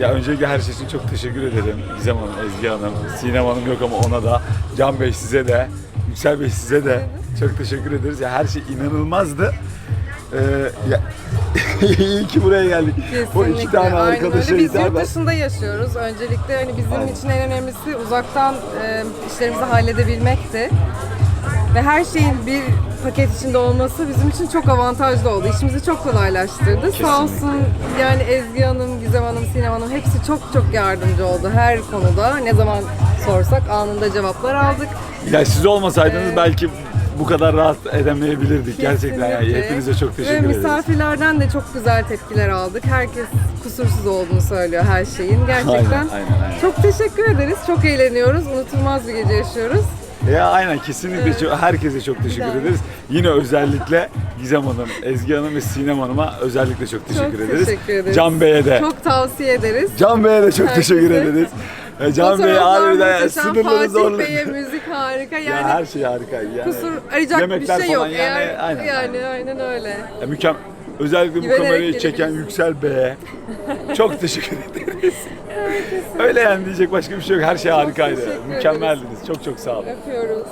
Ya öncelikle her şey için çok teşekkür ederim. Gizem Hanım, Ezgi Hanım, Sinem Hanım yok ama ona da, Can Bey size de, Yüksel Bey size de çok teşekkür ederiz. Ya her şey inanılmazdı. Ee, ya, iyi ki buraya geldik. O iki Kesinlikle. tane Aynen arkadaşa öyle. Biz yurt hitaben. dışında yaşıyoruz. Öncelikle hani bizim Aynen. için en önemlisi uzaktan e, işlerimizi halledebilmekti. Ve her şeyin bir paket içinde olması bizim için çok avantajlı oldu. İşimizi çok kolaylaştırdı. Sağ olsun yani Ezgi Hanım, Gizem Hanım, Sinem Hanım hepsi çok çok yardımcı oldu her konuda. Ne zaman sorsak anında cevaplar aldık. Ya siz olmasaydınız Ee, belki bu kadar rahat edemeyebilirdik. Gerçekten yani Kesinlikle. hepinize çok teşekkür Ve ederiz. misafirlerden de çok güzel tepkiler aldık. Herkes kusursuz olduğunu söylüyor her şeyin. Gerçekten Aynen, aynen, aynen. çok teşekkür ederiz. Çok eğleniyoruz. Unutulmaz bir gece yaşıyoruz. Ya aynen kesinlikle çok- herkese çok teşekkür Güzel. ederiz. Yine özellikle Gizem Hanım, Ezgi Hanım ve Sinem Hanım'a özellikle çok teşekkür ederiz. teşekkür ederiz. Can Bey'e de. Çok tavsiye ederiz. Can Bey'e de çok Herkese. teşekkür ederiz. E, Can Bey Fotoğraflar harbiden muhteşem. sınırları Fatih zorladı. Bey'e müzik harika. Ya Yani her şey harika. Yani, kusur arayacak bir yemekler şey yok. yani, Eğer, aynen, yani aynen öyle. Ya, mükemmel. Özellikle bu Güvenerek kamerayı çeken. Yüksel Bey'e çok teşekkür ederiz. Öyle yani diyecek başka bir şey yok. Her şey harikaydı. teşekkür ederiz. Mükemmeldiniz. Çok çok sağ olun. Öpüyoruz.